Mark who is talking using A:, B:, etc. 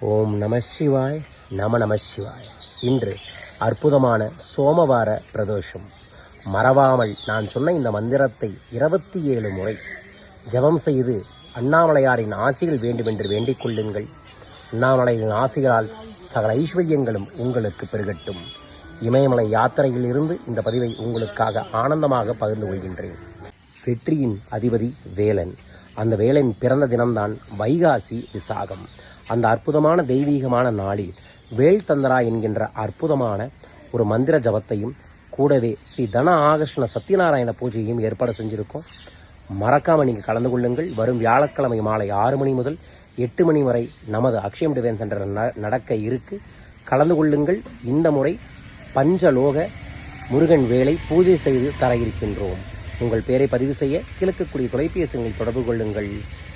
A: ஓம் நம சிவாய் நம நம சிவாய். இன்று அற்புதமான சோமவார பிரதோஷம். மறவாமல் நான் சொன்ன இந்த மந்திரத்தை இருபத்தி ஏழு முறை ஜெபம் செய்து அண்ணாமலையாரின் ஆசிகள் வேண்டுமென்று வேண்டிக் கொள்ளுங்கள். அண்ணாமலையின் ஆசிகளால் சகல ஐஸ்வர்யங்களும் உங்களுக்கு பெருகட்டும். இமயமலை யாத்திரையில் இருந்து இந்த பதிவை உங்களுக்காக ஆனந்தமாக பகிர்ந்து கொள்கின்றேன். வெற்றியின் அதிபதி வேலன். அந்த வேலன் பிறந்த தினம்தான் வைகாசி விசாகம். அந்த அற்புதமான தெய்வீகமான நாளில் வேல் தந்தரா என்கின்ற அற்புதமான ஒரு மந்திர ஜபத்தையும் கூடவே ஸ்ரீ தன ஆகர்ஷ்ண சத்யநாராயண பூஜையும் ஏற்பாடு செஞ்சுருக்கோம். மறக்காமல் நீங்கள் கலந்து கொள்ளுங்கள். வரும் வியாழக்கிழமை மாலை ஆறு மணி முதல் எட்டு மணி வரை நமது அக்ஷயம் டிவைன் சென்டர் ந- நடக்க இருக்கு. கலந்து கொள்ளுங்கள். இந்த முறை பஞ்சலோக முருகன் வேலை பூஜை செய்து தர இருக்கின்றோம். உங்கள் பெயரை பதிவு செய்ய கிழக்கக்கூடிய தொலைபேசிகளில் தொடர்பு கொள்ளுங்கள்.